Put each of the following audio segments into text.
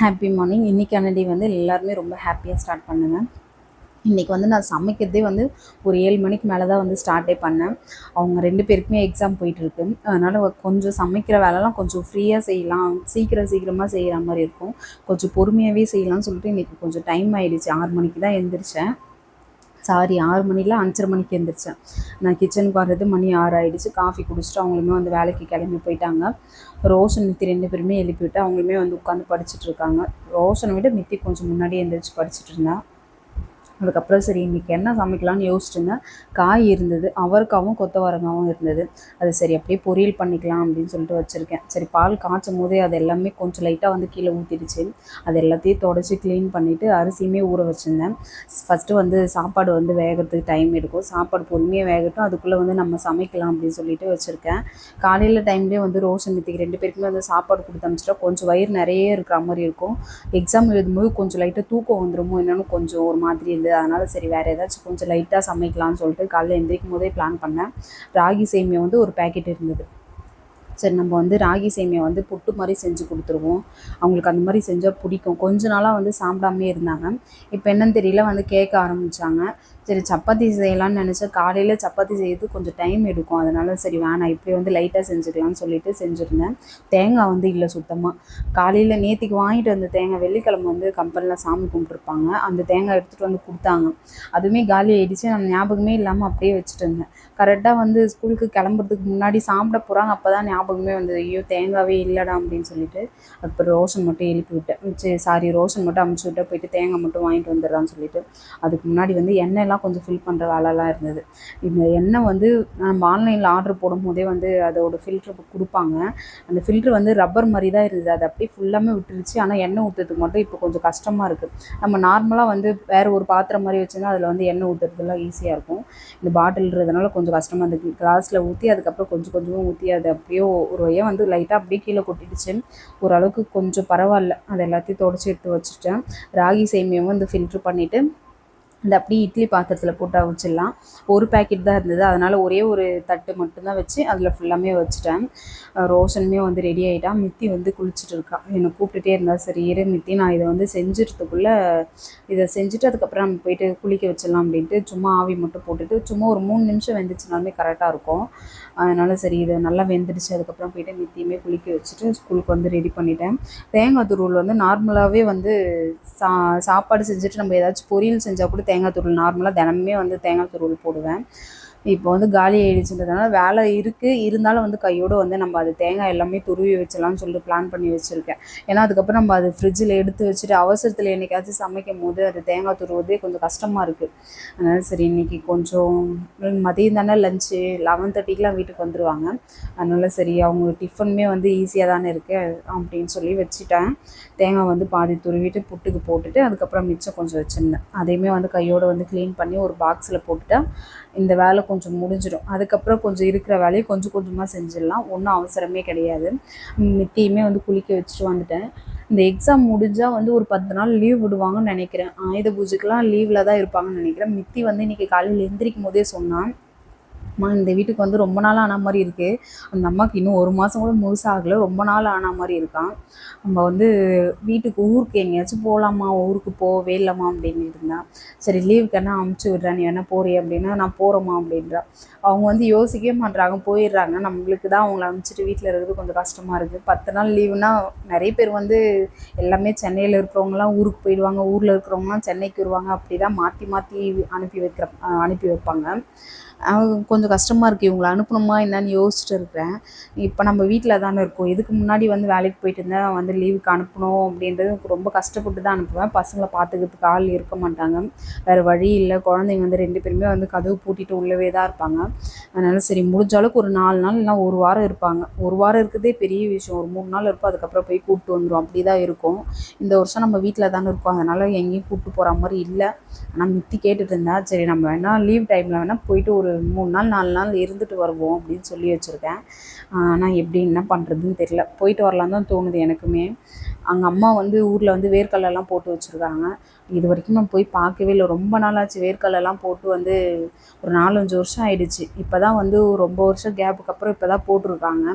Happy morning இன்றைக்கான டே வந்து எல்லாருமே ரொம்ப ஹாப்பியாக ஸ்டார்ட் பண்ணுங்கள் இன்றைக்கி வந்து நான் சமைக்கிறதே வந்து ஒரு ஏழு மணிக்கு மேலே தான் வந்து ஸ்டார்ட்டே பண்ணேன். அவங்க ரெண்டு பேருக்குமே எக்ஸாம் போயிட்டுருக்கு அதனால் கொஞ்சம் சமைக்கிற வேலைலாம் கொஞ்சம் ஃப்ரீயாக செய்யலாம். சீக்கிரம் சீக்கிரமாக செய்கிற மாதிரி இருக்கும். கொஞ்சம் பொறுமையாகவே செய்யலாம்னு சொல்லிட்டு இன்றைக்கி கொஞ்சம் டைம் ஆகிடுச்சு ஆறு மணிக்கு தான் எழுந்திரிச்சேன் சாரி ஆறு மணியில் அஞ்சரை மணிக்கு எழுந்திரிச்சேன் நான் கிச்சனுக்கு வர்றது மணி ஆறு ஆகிடுச்சு காஃபி குடிச்சிட்டு அவங்களுமே வந்து வேலைக்கு கிளம்பி போயிட்டாங்க. ரோஷன் மித்தி ரெண்டு பேருமே எழுப்பி விட்டு அவங்களுமே வந்து உட்காந்து படிச்சுட்டு இருக்காங்க. ரோஷனை விட மித்தி கொஞ்சம் முன்னாடி எழுந்திரிச்சு படிச்சுட்டு இருந்தேன் அதுக்கப்புறம் சரி இன்றைக்கி என்ன சமைக்கலாம்னு யோசிச்சுங்க. காய் இருந்தது அவரைக்காவும் கொத்தவரங்காவும் இருந்தது. அது சரி அப்படியே பொரியல் பண்ணிக்கலாம் அப்படின்னு சொல்லிட்டு வச்சுருக்கேன். சரி பால் காய்ச்சும் போதே அது எல்லாமே கொஞ்சம் லைட்டாக வந்து கீழே ஊற்றிடுச்சு அது எல்லாத்தையும் தொடச்சி க்ளீன் பண்ணிவிட்டு அரிசியுமே ஊற வச்சுருந்தேன். ஃபஸ்ட்டு வந்து சாப்பாடு வந்து வேகிறதுக்கு டைம் எடுக்கும். சாப்பாடு பொறுமையாக வேகட்டும். அதுக்குள்ளே வந்து நம்ம சமைக்கலாம் அப்படின்னு சொல்லிட்டு வச்சுருக்கேன். காலையில் டைம்லேயே வந்து ரோஷன் மித்திக்கு ரெண்டு பேருக்குமே வந்து சாப்பாடு கொடுத்து அனுப்பிச்சிட்டா கொஞ்சம் வயிறு நிறைய இருக்கிற மாதிரி இருக்கும். எக்ஸாம் எழுதும்போது கொஞ்சம் லைட்டாக தூக்கம் வந்துடுமோ என்னென்னு கொஞ்சம் ஒரு மாதிரி இருந்தது. அதனால் சரி வேறு ஏதாச்சும் கொஞ்சம் லைட்டாக சமைக்கலாம்னு சொல்லிட்டு காலையில் எந்திரிக்கும் போதே பிளான் பண்ணேன். ராகி சேமியா வந்து ஒரு பேக்கெட் இருந்தது. சரி நம்ம வந்து ராகி சேமியா வந்து புட்டு மாதிரி செஞ்சு கொடுத்துருவோம். அவங்களுக்கு அந்த மாதிரி செஞ்சால் பிடிக்கும். கொஞ்ச நாளாக வந்து சாப்பிடாமே இருந்தாங்க. இப்போ என்னன்னு தெரியல வந்து கேட்க ஆரம்பித்தாங்க சரி சப்பாத்தி செய்யலாம்னு நினச்சா காலையில் சப்பாத்தி செய்யறது கொஞ்சம் டைம் எடுக்கும். அதனால சரி வேணாம். இப்படி வந்து லைட்டாக செஞ்சுக்கலாம்னு சொல்லிட்டு செஞ்சுருந்தேன். தேங்காய் வந்து இல்லை சுத்தமாக காலையில் நேற்றுக்கு வாங்கிட்டு வந்த தேங்காய் வெள்ளிக்கிழமை வந்து கம்பெனியில் சாமி கும்பிட்ருப்பாங்க அந்த தேங்காய் எடுத்துகிட்டு வந்து கொடுத்தாங்க. அதுவுமே காலி ஆகிடுச்சு நம்ம ஞாபகமே இல்லாமல் அப்படியே வச்சுட்டு இருந்தேன். கரெக்டாக வந்து ஸ்கூலுக்கு கிளம்புறதுக்கு முன்னாடி சாப்பிட போகிறாங்க அப்போ தான் ஞாபகமே வந்து ஐயோ தேங்காவே இல்லைடா அப்படின்னு சொல்லிட்டு. அப்புறம் ரோஷன் மட்டும் எழுப்பி விட்டேன். சரி சாரி ரோஷன் மட்டும் அமுச்சு விட்டேன். போயிட்டு தேங்காய் மட்டும் வாங்கிட்டு வந்துடுறான்னு சொல்லிட்டு. அதுக்கு முன்னாடி வந்து எண்ணெய்லாம் கொஞ்சம் ஃபில் பண்ணுற வேலைலாம் இருந்தது. இந்த எண்ணெய் வந்து நம்ம ஆன்லைனில் ஆர்டர் போடும் போதே வந்து அதோட ஃபில்ட்ரு கொடுப்பாங்க. அந்த ஃபில்ட்ரு வந்து ரப்பர் மாதிரி தான் இருந்தது. அது அப்படியே ஃபுல்லாமே விட்டுருச்சு. ஆனால் எண்ணெய் ஊற்றுறதுக்கு மட்டும் இப்போ கொஞ்சம் கஷ்டமாக இருக்குது நம்ம நார்மலாக வந்து வேறு ஒரு பாத்திரம் மாதிரி வச்சுருந்தா அதில் வந்து எண்ணெய் ஊற்றுறதுலாம் ஈஸியாக இருக்கும். இந்த பாட்டில்ன்றதுனால கொஞ்சம் கஷ்டமாக இருந்தது கிளாஸில் ஊற்றி அதுக்கப்புறம் கொஞ்சம் கொஞ்சமாக ஊற்றி அது அப்படியே ஒரு வழியாக வந்து லைட்டாக அப்படியே கீழே கொட்டிடுச்சு. ஓரளவுக்கு கொஞ்சம் பரவாயில்ல. அது எல்லாத்தையும் தொடச்சி எடுத்து வச்சுட்டேன். ராகி சேமியாவும் வந்து ஃபில்ட்ரு பண்ணிவிட்டு அந்த அப்படியே இட்லி பாத்திரத்தில் போட்டு அவிச்சிடலாம். ஒரு பேக்கெட் தான் இருந்தது. அதனால் ஒரே ஒரு தட்டு மட்டும்தான் வச்சு அதில் ஃபுல்லாமே வச்சுட்டேன். ரோஷனுமே வந்து ரெடி ஆகிட்டான் மித்தி வந்து குளிச்சுட்டு இருக்கா. என்னை கூப்பிட்டுட்டே இருந்தா சரி இரு மித்தி நான் இதை வந்து செஞ்சுறதுக்குள்ளே இதை செஞ்சுட்டு அதுக்கப்புறம் நம்ம போயிட்டு குளிக்க வச்சிடலாம் அப்படின்ட்டு சும்மா ஆவி மட்டும் போட்டுட்டு சும்மா ஒரு மூணு நிமிஷம் வெந்துச்சுனாலுமே கரெக்டாக இருக்கும். அதனால் சரி இதை நல்லா வெந்துடுச்சு. அதுக்கப்புறம் போயிட்டு மித்தியுமே குளிக்க வச்சுட்டு ஸ்கூலுக்கு வந்து ரெடி பண்ணிட்டேன். தேங்காய் துருவில் வந்து நார்மலாகவே வந்து சா சாப்பாடு செஞ்சுட்டு நம்ம ஏதாச்சும் பொரியல் செஞ்சால் கூட தேங்காய் துருள். நார்மலாக தினமே வந்து தேங்காய் துருள் போடுவேன். இப்போ வந்து காலி ஆகிடுச்சுன்றதுனால வேலை இருக்குது இருந்தாலும் வந்து கையோடு வந்து நம்ம அது தேங்காய் எல்லாமே துருவி வச்சலாம்னு சொல்லிட்டு பிளான் பண்ணி வச்சுருக்கேன். ஏன்னா அதுக்கப்புறம் நம்ம அது ஃப்ரிட்ஜில் எடுத்து வச்சுட்டு அவசரத்தில் என்றைக்காச்சும் சமைக்கும் போது அது தேங்காய் துருவதே கொஞ்சம் கஷ்டமாக இருக்குது அதனால் சரி இன்றைக்கி கொஞ்சம் மதியம் தானே லஞ்சு லெவன் தேர்ட்டிக்கெலாம் வீட்டுக்கு வந்துடுவாங்க அதனால் சரி அவங்க டிஃபனுமே வந்து ஈஸியாக தானே இருக்குது அப்படின்னு சொல்லி வச்சுட்டேன். தேங்காய் வந்து பாதி துருவிட்டு புட்டுக்கு போட்டுட்டு அதுக்கப்புறம் மிச்சம் கொஞ்சம் வச்சுருந்தேன். அதையுமே வந்து கையோடு வந்து க்ளீன் பண்ணி ஒரு பாக்ஸில் போட்டுட்டேன். இந்த வேலை கொஞ்சம் முடிஞ்சிடும். அதுக்கப்புறம் கொஞ்சம் இருக்கிற வேலையை கொஞ்சம் கொஞ்சமாக செஞ்சிடலாம். ஒன்றும் அவசரமே கிடையாது. மித்தியுமே வந்து குளிக்க வச்சுட்டு வந்துட்டேன். இந்த எக்ஸாம் முடிஞ்சால் வந்து ஒரு பத்து நாள் லீவ் விடுவாங்கன்னு நினைக்கிறேன். ஆயுத பூஜைக்கெலாம் லீவில் தான் இருப்பாங்கன்னு நினைக்கிறேன். மித்தி வந்து இன்றைக்கி காலையில் எந்திரிக்கும் போதே சொன்னான். அம்மா இந்த வீட்டுக்கு வந்து ரொம்ப நாள் ஆன மாதிரி இருக்குது அந்த அம்மாவுக்கு இன்னும் ஒரு மாதம் கூட முழுசாக ஆகலை ரொம்ப நாள் ஆன மாதிரி இருக்கான். நம்ம வந்து வீட்டுக்கு ஊருக்கு எங்கேயாச்சும் போகலாமா ஊருக்கு போகவே இல்லைம்மா அப்படின்னு இருந்தான் சரி லீவுக்கு என்ன அமுச்சு விட்றேன் நீ என்ன போறிய அப்படின்னா நான் போகிறோம்மா அப்படின்றா. அவங்க வந்து யோசிக்கவே மாட்றாங்க போயிடுறாங்க. நம்மளுக்கு தான் அவங்கள அனுப்பிச்சிட்டு வீட்டில் இருக்கிறது கொஞ்சம் கஷ்டமாக இருக்குது பத்து நாள் லீவுனா நிறைய பேர் வந்து எல்லாமே சென்னையில் இருக்கிறவங்களாம் ஊருக்கு போயிடுவாங்க ஊரில் இருக்கிறவங்களாம் சென்னைக்கு வருவாங்க அப்படி தான் மாற்றி மாற்றி அனுப்பி வைக்கிற அனுப்பி வைப்பாங்க. கொஞ்சம் கஷ்டமாக இருக்குது இவங்களை அனுப்பணுமா என்னன்னு யோசிச்சுட்டு இருக்கிறேன். இப்போ நம்ம வீட்டில் தானே இருக்கோம். இதுக்கு முன்னாடி வந்து வேலைக்கு போயிட்டு இருந்தேன் வந்து லீவுக்கு அனுப்பணும் அப்படின்றது ரொம்ப கஷ்டப்பட்டு தான் அனுப்புவேன். பசங்களை பார்த்துக்கிறதுக்கு ஆள் இருக்க மாட்டாங்க. வேறு வழி இல்லை. குழந்தைங்க வந்து ரெண்டு பேருமே வந்து கதவு பூட்டிட்டு உள்ளவே தான் இருப்பாங்க. அதனால் சரி முடிஞ்ச அளவுக்கு ஒரு நாலு நாள் இல்லை ஒரு வாரம் இருப்பாங்க. ஒரு வாரம் இருக்கிறதே பெரிய விஷயம். ஒரு மூணு நாள் இருப்போம். அதுக்கப்புறம் போய் கூப்பிட்டு வந்துடும் அப்படி தான் இருக்கும். இந்த வருஷம் நம்ம வீட்டில் தானே இருக்கோம். அதனால் எங்கேயும் கூப்பிட்டு போகிற மாதிரி இல்லை. ஆனால் மித்தி கேட்டுட்டு இருந்தா சரி நம்ம வேணால் லீவ் டைமில் வேணால் போயிட்டு ஒரு மூணு நாள் நாலு நாள் இருந்துட்டு வருவோம் அப்படின்னு சொல்லி வச்சுருக்கேன். ஆனால் எப்படி என்ன பண்ணுறதுன்னு தெரியல. போயிட்டு வரலான்னு தான் தோணுது எனக்குமே. அங்கே அம்மா வந்து ஊரில் வந்து வேர்க்கடலெல்லாம் போட்டு வச்சுருக்காங்க. இது வரைக்கும் நான் போய் பார்க்கவே இல்லை. ரொம்ப நாளாச்சு வேர்க்கடலெல்லாம் போட்டு வந்து ஒரு நாலஞ்சு வருஷம் ஆயிடுச்சு. இப்போ தான் வந்து ரொம்ப வருஷம் கேப்புக்கு அப்புறம் இப்போ தான் போட்டிருக்காங்க.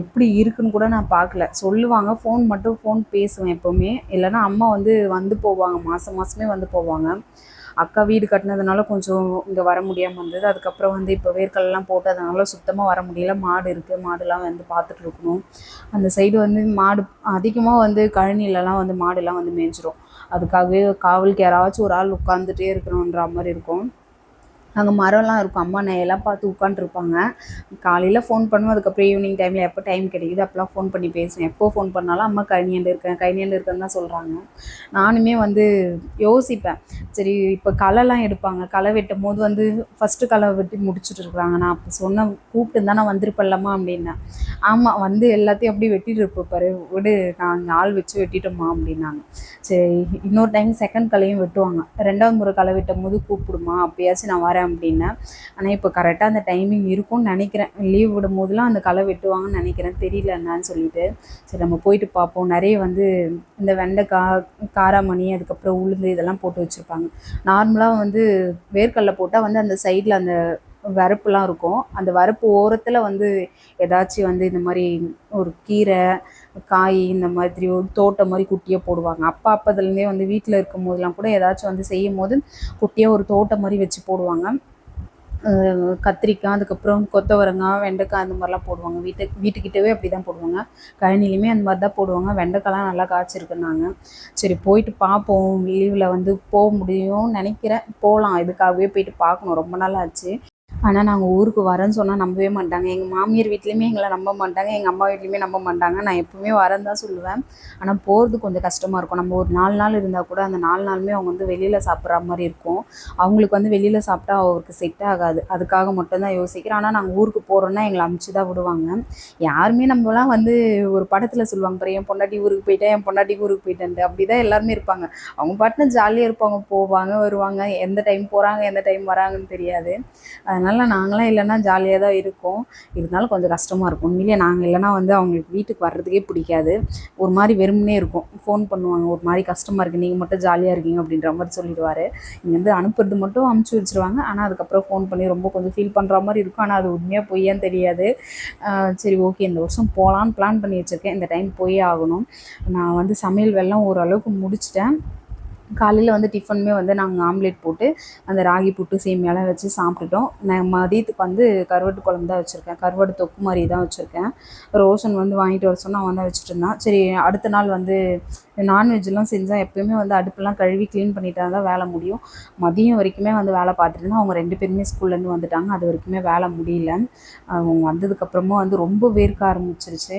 எப்படி இருக்குன்னு கூட நான் பார்க்கல. சொல்லுவாங்க ஃபோன் மட்டும் ஃபோன் பேசுவேன் எப்போவுமே. இல்லைன்னா அம்மா வந்து வந்து போவாங்க. மாதம் மாதமே வந்து போவாங்க. அக்கா வீடு கட்டினதுனால கொஞ்சம் இங்கே வர முடியாமல் இருந்தது. அதுக்கப்புறம் வந்து இப்போ வேர்க்கல்லாம் போட்டு அதனால் சுத்தமாக வர முடியல. மாடு இருக்குது மாடுலாம் வந்து பார்த்துட்டு இருக்கணும். அந்த சைடு வந்து மாடு அதிகமாக வந்து கழனிலலாம் வந்து மாடுலாம் வந்து மேய்ஞ்சிரும் அதுக்காகவே காவலுக்கு யாராச்சும் ஒரு ஆள் உட்காந்துட்டே இருக்கணுன்ற மாதிரி இருக்கும். அங்கே மரம்லாம் இருக்கும். அம்மா நையெல்லாம் பார்த்து உட்காண்ட்ருப்பாங்க காலையில் ஃபோன் பண்ணுவோம் அதுக்கப்புறம் ஈவினிங் டைமில் எப்போ டைம் கிடைக்குது அப்போலாம் ஃபோன் பண்ணி பேசுவேன். எப்போ ஃபோன் பண்ணாலும் அம்மா கழனியாண்டு இருக்கேன் கழனியாண்டு இருக்கேன்னு தான் சொல்கிறாங்க நானுமே வந்து யோசிப்பேன். சரி இப்போ களைலாம் எடுப்பாங்க. களை வெட்டும் போது வந்து ஃபஸ்ட்டு களை வெட்டி முடிச்சுட்டு இருக்கிறாங்க. நான் அப்போ சொன்ன கூப்பிட்டு தான் நான் வந்திருப்பல்லம்மா அப்படின்னேன். ஆமாம் வந்து எல்லாத்தையும் அப்படியே வெட்டிட்டு பாரு விடு நான் ஆள் வச்சு வெட்டிட்டோமா அப்படின்னாங்க. சரி இன்னொரு டைம் செகண்ட் களையும் வெட்டுவாங்க. ரெண்டாவது முறை களை வெட்டும் போது கூப்பிடுமா அப்பயாச்சும் நான் வரேன் அப்படின்னேன் ஆனால் இப்போ கரெக்டாக அந்த டைமிங் இருக்கும்னு நினைக்கிறேன். லீவ் விடும் போதெல்லாம் அந்த களை வெட்டுவாங்கன்னு நினைக்கிறேன். தெரியல என்னன்னு சொல்லிட்டு. சரி நம்ம போயிட்டு பார்ப்போம். நிறைய வந்து இந்த வெண்டைக்காய் காராமணி அதுக்கப்புறம் உளுந்து இதெல்லாம் போட்டு வச்சுருப்பாங்க. நார்மலாக வந்து வேர்க்கடலை போட்டால் வந்து அந்த சைடில் அந்த வரப்புலாம் இருக்கும். அந்த வரப்பு ஓரத்தில் வந்து ஏதாச்சும் வந்து இந்த மாதிரி ஒரு கீரை காய் இந்த மாதிரி ஒரு தோட்டம் மாதிரி குட்டியாக போடுவாங்க. அப்பா அப்போதுலேருந்தே வந்து வீட்டில் இருக்கும் போதெல்லாம் கூட ஏதாச்சும் வந்து செய்யும் போது குட்டியாக ஒரு தோட்டம் மாதிரி வச்சு போடுவாங்க. கத்திரிக்காய் அதுக்கப்புறம் கொத்தவரங்காய் வெண்டைக்காய் அந்த மாதிரிலாம் போடுவாங்க. வீட்டு வீட்டுக்கிட்டவே அப்படி தான் போடுவாங்க. கழனிலையுமே அந்த மாதிரி தான் போடுவாங்க. வெண்டைக்காய்லாம் நல்லா காய்ச்சிருக்குனாங்க சரி போயிட்டு பார்ப்போம் லீவில் வந்து போக முடியும்னு நினைக்கிறேன். போகலாம் இதுக்காகவே போயிட்டு பார்க்கணும். ரொம்ப நாள் ஆச்சு. ஆனால் நாங்கள் ஊருக்கு வரேன்னு சொன்னால் நம்பவே மாட்டாங்க. எங்கள் மாமியார் வீட்லேயுமே எங்களை நம்ப மாட்டாங்க. எங்கள் அம்மா வீட்லேயுமே நம்ப மாட்டாங்க. நான் எப்பவுமே வரேன்னு தான் சொல்லுவேன். ஆனால் போகிறது கொஞ்சம் கஷ்டமாக இருக்கும். நம்ம ஒரு நாலு நாள் இருந்தால் கூட அந்த நாலு நாளுமே அவங்க வந்து வெளியில் சாப்பிட்ற மாதிரி இருக்கும். அவங்களுக்கு வந்து வெளியில் சாப்பிட்டா அவருக்கு செட் ஆகாது. அதுக்காக மட்டும்தான் யோசிக்கிறேன். ஆனால் நாங்கள் ஊருக்கு போகிறோன்னா எங்களை அமுச்சு தான் விடுவாங்க. யாருமே நம்மலாம் வந்து ஒரு படத்தில் சொல்லுவாங்க. பாரு என் பொண்டாட்டி ஊருக்கு போயிட்டேன் என் பொண்டாட்டி ஊருக்கு போயிட்டேன் அப்படி தான் எல்லாருமே இருப்பாங்க. அவங்க பாட்டுன்னு ஜாலியாக இருப்பாங்க. போவாங்க வருவாங்க. எந்த டைம் போகிறாங்க எந்த டைம் வராங்கன்னு தெரியாது. அதனால் நாங்களாம் இல்லைன்னா ஜாலியாக தான் இருக்கோம். இருந்தாலும் கொஞ்சம் கஷ்டமாக இருக்கும். உண்மையிலேயே நாங்கள் இல்லைன்னா வந்து அவங்களுக்கு வீட்டுக்கு வர்றதுக்கே பிடிக்காது. ஒரு மாதிரி வெறுமனே இருக்கும். ஃபோன் பண்ணுவாங்க. ஒரு மாதிரி கஷ்டமாக இருக்குது நீங்கள் மட்டும் ஜாலியாக இருக்கீங்க அப்படின்ற மாதிரி சொல்லிடுவார். இங்கேருந்து அனுப்புறது மட்டும் அமுச்சு வச்சுருவாங்க. ஆனால் அதுக்கப்புறம் ஃபோன் பண்ணி ரொம்ப கொஞ்சம் ஃபீல் பண்ணுற மாதிரி இருக்கும். ஆனால் அது உண்மையாக பொய்யான்னு தெரியாது. சரி ஓகே இந்த வருஷம் போகலான்னு பிளான் பண்ணி வச்சுருக்கேன். இந்த டைம் போயே ஆகணும். நான் வந்து சமையல் வெள்ளம் ஓரளவுக்கு முடிச்சிட்டேன். காலையில் வந்து டிஃபனுமே வந்து நாங்கள் ஆம்லேட் போட்டு அந்த ராகி புட்டு சேமியாலாம் வச்சு சாப்பிட்டுட்டோம். நான் மதியத்துக்கு வந்து கருவாட்டு குழம்பு தான் வச்சுருக்கேன். கருவாட்டு தொக்கு மாதிரி தான் வச்சுருக்கேன். ரோஷன் வந்து வாங்கிட்டு வர சொன்னால் அவன் தான் வச்சுட்டு இருந்தான். சரி அடுத்த நாள் வந்து நான்வெஜ்லாம் செஞ்சால் எப்பயுமே வந்து அடுப்பெல்லாம் கழுவி க்ளீன் பண்ணிட்டா தான் வேலை முடியும். மதியம் வரைக்குமே வந்து வேலை பார்த்துட்டு இருந்தேன். அவங்க ரெண்டு பேருமே ஸ்கூல்லேருந்து வந்துட்டாங்க. அது வரைக்குமே வேலை முடியல. அவங்க வந்ததுக்கப்புறமா வந்து ரொம்ப வேர்க்க ஆரம்பிச்சிருச்சு.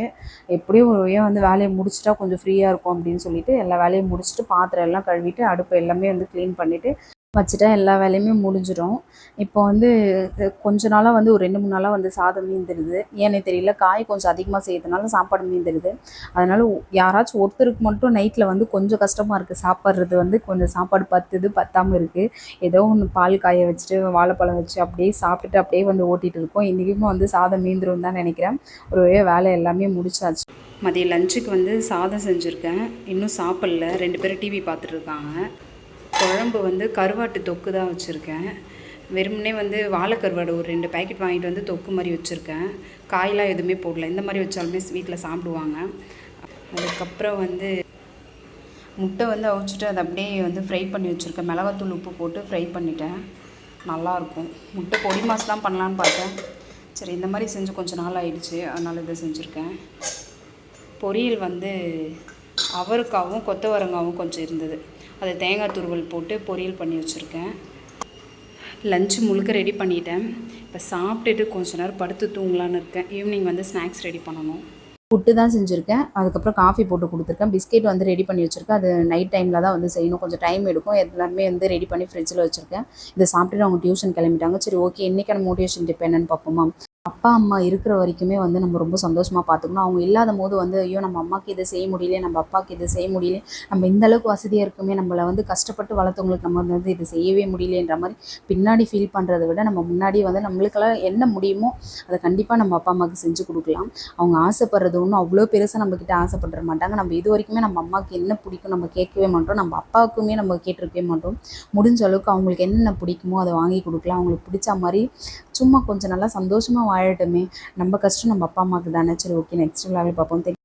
எப்படியும் ஒரு வந்து வேலையை முடிச்சிட்டா கொஞ்சம் ஃப்ரீயாக இருக்கும் அப்படின்னு சொல்லிட்டு எல்லா வேலையும் முடிச்சுட்டு பாத்திரம் எல்லாம் கழுவிட்டு அடுப்பு எல்லாமே வந்து க்ளீன் பண்ணிவிட்டு வச்சுட்டா எல்லா வேலையுமே முடிஞ்சிடும். இப்போ வந்து கொஞ்ச நாளாக வந்து ஒரு ரெண்டு மூணு நாளாக வந்து சாதம் மீந்துடுது. ஏன்னே தெரியல காய் கொஞ்சம் அதிகமாக செய்யறதுனால சாப்பாடு மீந்துடுது. அதனால் யாராச்சும் ஒருத்தருக்கு மட்டும் நைட்டில் வந்து கொஞ்சம் கஷ்டமாக இருக்குது சாப்பிட்றது வந்து கொஞ்சம் சாப்பாடு பத்துது பத்தாமல் இருக்குது ஏதோ ஒன்று பால் காய வச்சுட்டு வாழைப்பழம் வச்சு அப்படியே சாப்பிட்டுட்டு அப்படியே வந்து ஓட்டிகிட்டு இருக்கோம். இன்றைக்குமே வந்து சாதம் மீந்துடும் தான் நினைக்கிறேன். ஒரு வேலை எல்லாமே முடிச்சாச்சு. மதிய லஞ்சுக்கு வந்து சாதம் செஞ்சுருக்கேன். இன்னும் சாப்பிடல. ரெண்டு பேரும் டிவி பார்த்துட்ருக்காங்க குழம்பு வந்து கருவாட்டு தொக்கு தான் வச்சுருக்கேன். வெறுமனே வந்து வாழைக்கருவாடு ஒரு ரெண்டு பேக்கெட் வாங்கிட்டு வந்து தொக்கு மாதிரி வச்சுருக்கேன். காயெலாம் எதுவுமே போடல. இந்த மாதிரி வச்சாலுமே வீட்டில் சாப்பிடுவாங்க. அதுக்கப்புறம் வந்து முட்டை வந்து அவிச்சிட்டு அதை அப்படியே வந்து ஃப்ரை பண்ணி வச்சுருக்கேன். மிளகாத்தூள் உப்பு போட்டு ஃப்ரை பண்ணிட்டேன். நல்லாயிருக்கும். முட்டை பொடி மாசு தான் பண்ணலான்னு பார்த்தேன். சரி இந்த மாதிரி செஞ்சு கொஞ்சம் நாள் ஆயிடுச்சு. அதனால் இதை செஞ்சுருக்கேன். பொரியல் வந்து அவருக்காகவும் கொத்தவரங்காவும் கொஞ்சம் இருந்தது. அதை தேங்காய் துருவல் போட்டு பொரியல் பண்ணி வச்சுருக்கேன். லஞ்சு முழுக்க ரெடி பண்ணிட்டேன். இப்போ சாப்பிட்டுட்டு கொஞ்ச நேரம் படுத்து தூங்கலான்னு இருக்கேன். ஈவினிங் வந்து ஸ்நாக்ஸ் ரெடி பண்ணணும். புட்டு தான் செஞ்சுருக்கேன். அதுக்கப்புறம் காஃபி போட்டு கொடுத்துருக்கேன். பிஸ்கெட் வந்து ரெடி பண்ணி வச்சுருக்கேன். அது நைட் டைமில் தான் வந்து செய்யணும். கொஞ்சம் டைம் எடுக்கும். எல்லாருமே வந்து ரெடி பண்ணி ஃப்ரிட்ஜில் வச்சுருக்கேன். இதை சாப்பிட்டுட்டு அவங்க டியூஷன் கிளம்பிட்டாங்க. சரி ஓகே இன்றைக்கான மோட்டிவேஷன் டிப் என்னன்னு பார்ப்போமா? அப்பா அம்மா இருக்கிற வரைக்குமே வந்து நம்ம ரொம்ப சந்தோஷமாக பார்த்துக்கணும். அவங்க இல்லாத போது வந்து ஐயோ நம்ம அம்மாவுக்கு இதை செய்ய முடியல நம்ம அப்பாவுக்கு இதை செய்ய முடியல நம்ம இந்த அளவுக்கு வசதியாக இருக்குமே நம்மளை வந்து கஷ்டப்பட்டு வளர்த்தவங்களுக்கு நம்ம வந்து இது செய்யவே முடியலன்ற மாதிரி பின்னாடி ஃபீல் பண்ணுறத விட நம்ம முன்னாடி வந்து நம்மளுக்கெல்லாம் என்ன முடியுமோ அதை கண்டிப்பாக நம்ம அப்பா அம்மாவுக்கு செஞ்சு கொடுக்கலாம். அவங்க ஆசைப்படுறது ஒன்றும் அவ்வளோ பெருசாக நம்மக்கிட்ட ஆசைப்பட்டுற மாட்டாங்க. நம்ம இது வரைக்குமே நம்ம அம்மாவுக்கு என்ன பிடிக்கும் நம்ம கேட்கவே மாட்டோம். நம்ம அப்பாவுக்குமே நம்ம கேட்டிருக்கவே மாட்டோம். முடிஞ்ச அளவுக்கு அவங்களுக்கு என்னென்ன பிடிக்குமோ அதை வாங்கி கொடுக்கலாம். அவங்களுக்கு பிடிச்ச மாதிரி சும்மா கொஞ்சம் நல்லா சந்தோஷமாக வாழட்டுமே நம்ம கஷ்டம் நம்ம அப்பா அம்மாவுக்கு தானே. சரி ஓகே நெக்ஸ்ட் விழாவில் பார்ப்போம்.